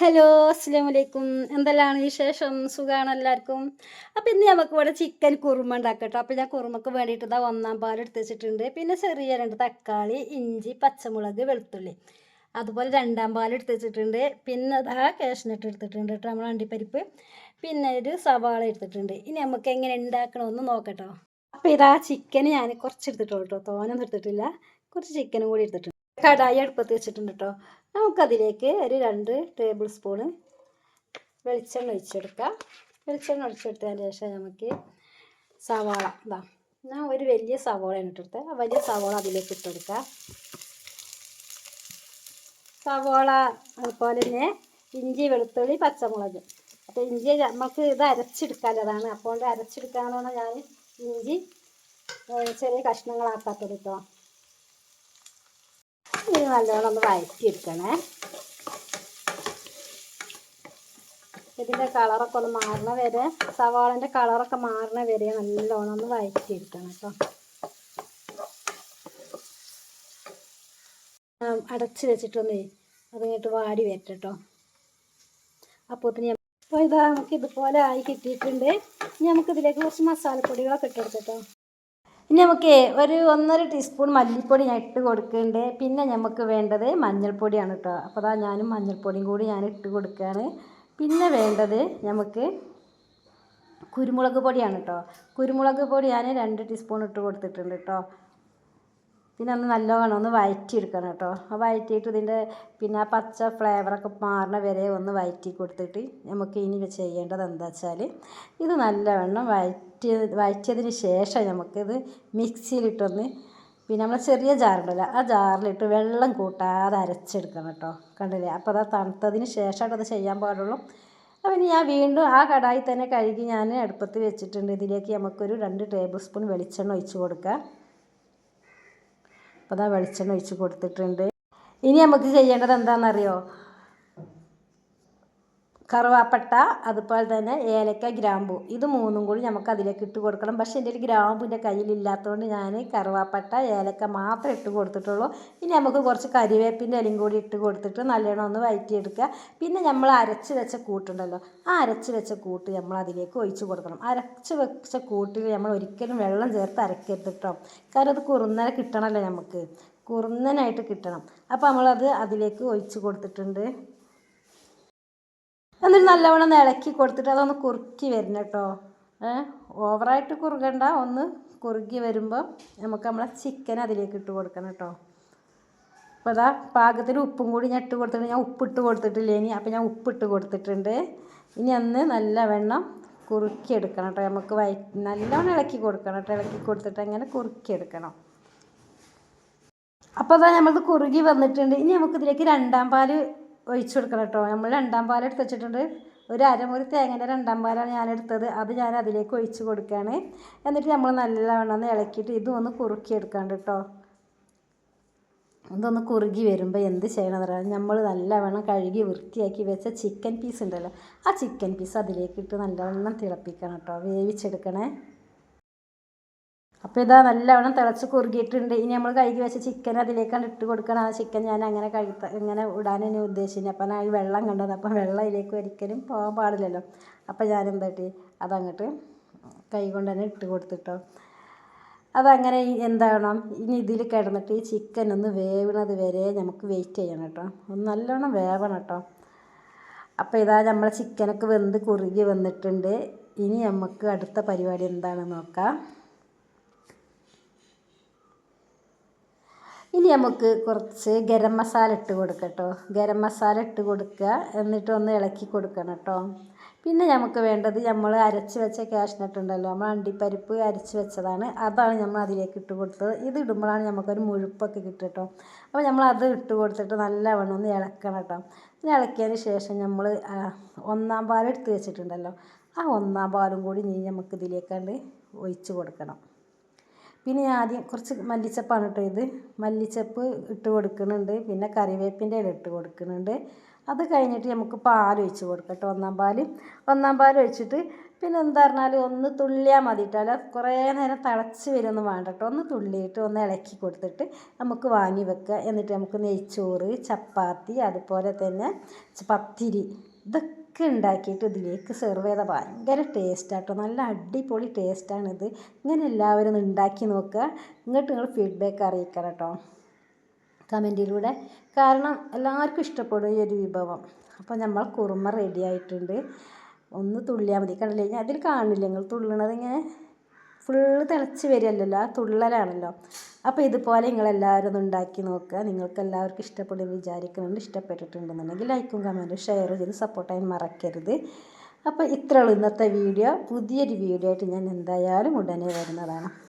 Hello അസ്സാം വലൈക്കും എന്തെല്ലാം വിശേഷം? സുഖമാണ് എല്ലാവർക്കും. അപ്പോൾ ഇന്ന് നമുക്ക് ഇവിടെ ചിക്കൻ കുറുമ ഉണ്ടാക്കട്ടോ. അപ്പോൾ ഞാൻ കുറുമക്ക് വേണ്ടിയിട്ട് ഇതാ ഒന്നാം പാൽ എടുത്ത് വെച്ചിട്ടുണ്ട്. പിന്നെ ചെറിയ രണ്ട് തക്കാളി ഇഞ്ചി പച്ചമുളക് വെളുത്തുള്ളി. അതുപോലെ രണ്ടാം പാൽ എടുത്ത് വെച്ചിട്ടുണ്ട്. പിന്നെ അതാ കാഷ്നട്ട് എടുത്തിട്ടുണ്ട് കേട്ടോ നമ്മൾ അണ്ടിപ്പരിപ്പ്. പിന്നെ ഒരു സവാള എടുത്തിട്ടുണ്ട്. ഇനി നമുക്ക് എങ്ങനെ ഉണ്ടാക്കണമെന്ന് നോക്കട്ടോ. അപ്പോൾ ഇതാ ചിക്കൻ ഞാൻ കുറച്ച് എടുത്തിട്ടുള്ളൂ കേട്ടോ. തോനൊന്നും എടുത്തിട്ടില്ല. കുറച്ച് ചിക്കനും കൂടി എടുത്തിട്ടുണ്ട്. കടായി അടുപ്പത്ത് വെച്ചിട്ടുണ്ട് കേട്ടോ നമുക്കതിലേക്ക് ഒരു രണ്ട് ടേബിൾ സ്പൂണ് വെളിച്ചെണ്ണ ഒഴിച്ചെടുക്കാം. വെളിച്ചെണ്ണ ഒഴിച്ചെടുത്തതിന് ശേഷം നമുക്ക് സവാള ഇതാ ഞാൻ ഒരു വലിയ സവാളയാണ് ഇട്ടെടുത്തത് ആ വലിയ സവാള അതിലേക്ക് ഇട്ടെടുക്കാം സവാള അതുപോലെ തന്നെ ഇഞ്ചി വെളുത്തുള്ളി പച്ചമുളക്. അപ്പോൾ ഇഞ്ചി നമുക്ക് ഇത് അരച്ചെടുക്കാനുള്ളതാണ് അപ്പോൾ അരച്ചെടുക്കാനാണ് ഞാൻ ഇഞ്ചി ചെറിയ കഷ്ണങ്ങളാക്കാത്തത് കേട്ടോ ഇത് നല്ലോണം ഒന്ന് വഴറ്റിയെടുക്കണേ. ഇതിന്റെ കളറൊക്കെ ഒന്ന് മാറണ വരെ സവാളന്റെ കളറൊക്കെ മാറണ വരെ നല്ലോണം ഒന്ന് വഴറ്റിയെടുക്കണം കേട്ടോ. അടച്ച് വെച്ചിട്ടൊന്ന് അതിങ്ങോട്ട് വാടി വരട്ടോ പിന്നെ ഇപ്പോൾ ഇതാ നമുക്ക് ഇതുപോലെ ആയി കിട്ടിയിട്ടുണ്ട്. ഇനി നമുക്ക് ഇതിലേക്ക് കുറച്ച് മസാലപ്പൊടികളൊക്കെ ഇട്ടെടുക്കട്ടോ ഇനി നമുക്ക് ഒരു ഒന്നര ടീസ്പൂൺ മല്ലിപ്പൊടി ഞാൻ ഇട്ട് കൊടുക്കുന്നുണ്ട്. പിന്നെ നമുക്ക് വേണ്ടത് മഞ്ഞൾപ്പൊടിയാണ് കേട്ടോ അപ്പോൾ അതാ ഞാനും മഞ്ഞൾപ്പൊടിയും കൂടി ഞാൻ ഇട്ട് കൊടുക്കുകയാണ് പിന്നെ വേണ്ടത് നമുക്ക് കുരുമുളക് പൊടിയാണ് കേട്ടോ കുരുമുളക് പൊടി ഞാൻ രണ്ട് ടീസ്പൂൺ ഇട്ട് കൊടുത്തിട്ടുണ്ട് കേട്ടോ പിന്നെ ഒന്ന് നല്ലോണം ഒന്ന് വഴറ്റിയെടുക്കണം കേട്ടോ. വഴറ്റിയിട്ട് ഇതിന്റെ പിന്നെ ആ പച്ച ഫ്ലേവറൊക്കെ മാറണ വരെ ഒന്ന് വഴറ്റി കൊടുത്തിട്ട് നമുക്ക് ഇനി ചെയ്യേണ്ടത് എന്താ വെച്ചാൽ ഇത് നല്ലവണ്ണം വഴറ്റി വഴറ്റിയതിന് ശേഷം നമുക്കിത് മിക്സിയിലിട്ടൊന്ന് പിന്നെ നമ്മൾ ചെറിയ ജാറുണ്ടല്ലോ ആ ജാറിലിട്ട് വെള്ളം കൂട്ടാതെ അരച്ചെടുക്കണം കേട്ടോ. കണ്ടില്ലേ? അപ്പോൾ അത് തണുത്തതിന് ശേഷമായിട്ട് അത് ചെയ്യാൻ പാടുള്ളൂ. അപ്പം ഇനി ഞാൻ വീണ്ടും ആ കടായി തന്നെ കഴുകി ഞാൻ അടുപ്പത്ത് വെച്ചിട്ടുണ്ട്. ഇതിലേക്ക് നമുക്കൊരു രണ്ട് ടേബിൾ സ്പൂൺ വെളിച്ചെണ്ണ ഒഴിച്ച് കൊടുക്കാം. അപ്പോൾ അതാ വെളിച്ചെണ്ണ ഒഴിച്ച് കൊടുത്തിട്ടുണ്ട്. ഇനി നമുക്ക് ചെയ്യേണ്ടത് എന്താണെന്നറിയോ കറുവാപ്പട്ട അതുപോലെ തന്നെ ഏലക്ക ഗ്രാമ്പു. ഇത് മൂന്നും കൂടി നമുക്ക് അതിലേക്ക് ഇട്ട് കൊടുക്കണം. പക്ഷേ എന്റെ ഒരു ഗ്രാമ്പുന്റെ കയ്യിലില്ലാത്തതുകൊണ്ട് ഞാൻ കറുവാപ്പട്ട ഏലക്ക മാത്രമേ ഇട്ട് കൊടുത്തിട്ടുള്ളൂ. ഇനി നമുക്ക് കുറച്ച് കരിവേപ്പിന്റെ ഇലയും കൂടി ഇട്ട് കൊടുത്തിട്ട് നല്ലോണം ഒന്ന് വഴറ്റിയെടുക്കുക പിന്നെ നമ്മൾ അരച്ച് വെച്ച കൂട്ടുണ്ടല്ലോ ആ അരച്ച് വെച്ച കൂട്ട് നമ്മൾ അതിലേക്ക് ഒഴിച്ച് കൊടുക്കണം. അരച്ച് വെച്ച കൂട്ടിൽ നമ്മൾ ഒരിക്കലും വെള്ളം ചേർത്ത് അരക്കരുത് കേട്ടോ. കാരണം അത് കുറുന്നര കിട്ടണമല്ലോ നമുക്ക്. കുറുന്നനായിട്ട് കിട്ടണം. അപ്പോൾ നമ്മളത് അതിലേക്ക് ഒഴിച്ച് കൊടുത്തിട്ടുണ്ട്. എന്നിട്ട് നല്ലവണ്ണം ഇളക്കി കൊടുത്തിട്ട് അതൊന്ന് കുറുക്കി വരുന്ന കേട്ടോ. ഓവറായിട്ട് കുറുകണ്ട. ഒന്ന് കുറുകി വരുമ്പോൾ നമുക്ക് നമ്മളെ ചിക്കൻ അതിലേക്ക് ഇട്ട് കൊടുക്കണം കേട്ടോ. അപ്പോൾ അതാ പാകത്തിന് ഉപ്പും കൂടി ഞാൻ ഇട്ട് കൊടുത്തിട്ട് ഞാൻ ഉപ്പിട്ട് കൊടുത്തിട്ടില്ല ഇനി? അപ്പോൾ ഞാൻ ഉപ്പിട്ട് കൊടുത്തിട്ടുണ്ട്. ഇനി അന്ന് നല്ലവണ്ണം കുറുക്കി എടുക്കണം കേട്ടോ. നമുക്ക് വയ നല്ലവണ്ണം ഇളക്കി കൊടുക്കണം കേട്ടോ. ഇളക്കി കൊടുത്തിട്ട് അങ്ങനെ കുറുക്കി എടുക്കണം അപ്പോൾ അതാ നമ്മളത് കുറുകി വന്നിട്ടുണ്ട്. ഇനി നമുക്കിതിലേക്ക് രണ്ടാം പാൽ ഒഴിച്ചു കൊടുക്കണം കേട്ടോ. നമ്മൾ രണ്ടാം പാൽ വെച്ചിട്ടുണ്ട്. ഒരു അരമുറി തേങ്ങേന്റെ രണ്ടാം പാലാണ് ഞാൻ എടുത്തത്. അത് ഞാൻ അതിലേക്ക് ഒഴിച്ച് കൊടുക്കുകയാണ്. എന്നിട്ട് നമ്മൾ നല്ലവണ്ണം ഒന്ന് ഇളക്കിയിട്ട് ഇതും ഒന്ന് കുറുക്കി എടുക്കാണ്ട് കേട്ടോ. ഇതൊന്ന് കുറുകി വരുമ്പോൾ എന്ത് ചെയ്യണമെന്ന് പറയാം നമ്മൾ നല്ലവണ്ണം കഴുകി വൃത്തിയാക്കി വെച്ച ചിക്കൻ പീസ് ഉണ്ടല്ലോ. ആ ചിക്കൻ പീസ് അതിലേക്കിട്ട് നല്ലവണ്ണം തിളപ്പിക്കണം കേട്ടോ. വേവിച്ചെടുക്കണേ. അപ്പോൾ ഇതാ നല്ലവണ്ണം തിളച്ച് കുറുകിയിട്ടുണ്ട്. ഇനി നമ്മൾ കഴുകി വെച്ച ചിക്കൻ അതിലേക്കാണ് ഇട്ട് കൊടുക്കണം ആ ചിക്കൻ ഞാൻ അങ്ങനെ കഴുത്ത ഇങ്ങനെ ഇടാൻ തന്നെ ഉദ്ദേശിച്ചു അപ്പം ഞാൻ വെള്ളം കണ്ടത്. അപ്പം വെള്ളം അതിലേക്ക് ഒരിക്കലും പോകാൻ പാടില്ലല്ലോ. അപ്പോൾ ഞാൻ എന്താ പറ്റി? അതങ്ങോട്ട് കൈ കൊണ്ട് തന്നെ ഇട്ട് കൊടുത്തിട്ടോ. അതങ്ങനെ എന്താണോ ഇനി ഇതിൽ കിടന്നിട്ട് ഈ ചിക്കൻ ഒന്ന് വേവണത് വരെ നമുക്ക് വെയിറ്റ് ചെയ്യണം കേട്ടോ. ഒന്ന് നല്ലോണം വേവണം കേട്ടോ. അപ്പോൾ ഇതാ നമ്മളെ ചിക്കനൊക്കെ വെന്ത് കുറുകി വന്നിട്ടുണ്ട്. ഇനി നമുക്ക് അടുത്ത പരിപാടി എന്താണെന്ന് നോക്കാം. ഇനി നമുക്ക് കുറച്ച് ഗരം മസാല ഇട്ട് കൊടുക്കട്ടോ ഗരം മസാല ഇട്ട് കൊടുക്കുക. എന്നിട്ട് ഒന്ന് ഇളക്കി കൊടുക്കണം കേട്ടോ പിന്നെ നമുക്ക് വേണ്ടത് നമ്മൾ അരച്ച് വെച്ച കാഷ്നട്ട് ഉണ്ടല്ലോ നമ്മൾ അണ്ടിപ്പരിപ്പ് അരച്ച് വെച്ചതാണ്. അതാണ് നമ്മൾ അതിലേക്ക് ഇട്ട് കൊടുത്തത്. ഇത് ഇടുമ്പോഴാണ് നമുക്കൊരു മുഴുപ്പൊക്കെ കിട്ടുക കേട്ടോ അപ്പോൾ നമ്മൾ അത് ഇട്ട് കൊടുത്തിട്ട് നല്ലവണ്ണം ഒന്ന് ഇളക്കണം കേട്ടോ പിന്നെ ഇളക്കിയതിന് ശേഷം നമ്മൾ ഒന്നാം പാൽ എടുത്ത് വെച്ചിട്ടുണ്ടല്ലോ. ആ ഒന്നാം പാലും കൂടി ഇനി നമുക്ക് ഇതിലേക്കാണ്ട് ഒഴിച്ച് കൊടുക്കണം. പിന്നെ ഞാൻ ആദ്യം കുറച്ച് മല്ലിച്ചപ്പാണ് കേട്ടോ ഇത്. മല്ലിച്ചപ്പ് ഇട്ട് കൊടുക്കുന്നുണ്ട്. പിന്നെ കറിവേപ്പിന്റെ ഇല ഇട്ട് കൊടുക്കുന്നുണ്ട്. അത് കഴിഞ്ഞിട്ട് നമുക്ക് പാൽ ഒഴിച്ച് കൊടുക്കാം കേട്ടോ ഒന്നാം പാൽ ഒന്നാം പാൽ ഒഴിച്ചിട്ട് പിന്നെ എന്താ പറഞ്ഞാൽ ഒന്ന് തുള്ളിയാൽ മതി അല്ല കുറേ നേരം തിളച്ച് വരുമൊന്നും വേണ്ട കേട്ടോ. ഒന്ന് തുള്ളിയിട്ട് ഒന്ന് ഇളക്കി കൊടുത്തിട്ട് നമുക്ക് വാങ്ങി വെക്കുക. എന്നിട്ട് നമുക്ക് നെയ്ച്ചോറ് ചപ്പാത്തി അതുപോലെ തന്നെ പത്തിരി. ഇതൊക്കെ ഉണ്ടാക്കിയിട്ട് ഇതിലേക്ക് സെർവ് ചെയ്താൽ ഭയങ്കര ടേസ്റ്റാട്ടോ നല്ല അടിപൊളി ടേസ്റ്റാണിത് ഇങ്ങനെ എല്ലാവരും ഒന്ന് ഉണ്ടാക്കി നോക്കുക. ഇങ്ങോട്ട് നിങ്ങൾ ഫീഡ്ബാക്ക് അറിയിക്കണം കേട്ടോ കമന്റിലൂടെ കാരണം എല്ലാവർക്കും ഇഷ്ടപ്പെടും ഈ ഒരു വിഭവം. അപ്പോൾ നമ്മൾ കുറുമ റെഡി ആയിട്ടുണ്ട്. ഒന്ന് തുള്ളിയാൽ മതി. കണ്ടില്ലേ? ഞാൻ അതിൽ കാണില്ല? നിങ്ങൾ തുള്ളണത് ഇങ്ങനെ ഫുള്ള് തിളച്ച് വരികയല്ലോ ആ തുള്ളലാണല്ലോ. അപ്പോൾ ഇതുപോലെ നിങ്ങളെല്ലാവരും ഉണ്ടാക്കി നോക്കുക. നിങ്ങൾക്ക് എല്ലാവർക്കും ഇഷ്ടപ്പെടും വിചാരിക്കുന്നുണ്ട്. ഇഷ്ടപ്പെട്ടിട്ടുണ്ടെന്നുണ്ടെങ്കിൽ ലൈക്കും കമന്റും ഷെയർ ചെയ്ത് സപ്പോർട്ട് ചെയ്യാൻ മറക്കരുത്. അപ്പോൾ ഇത്രയുള്ളൂ ഇന്നത്തെ വീഡിയോ പുതിയൊരു വീഡിയോ ആയിട്ട് ഞാൻ എന്തായാലും ഉടനെ വരുന്നതാണ്.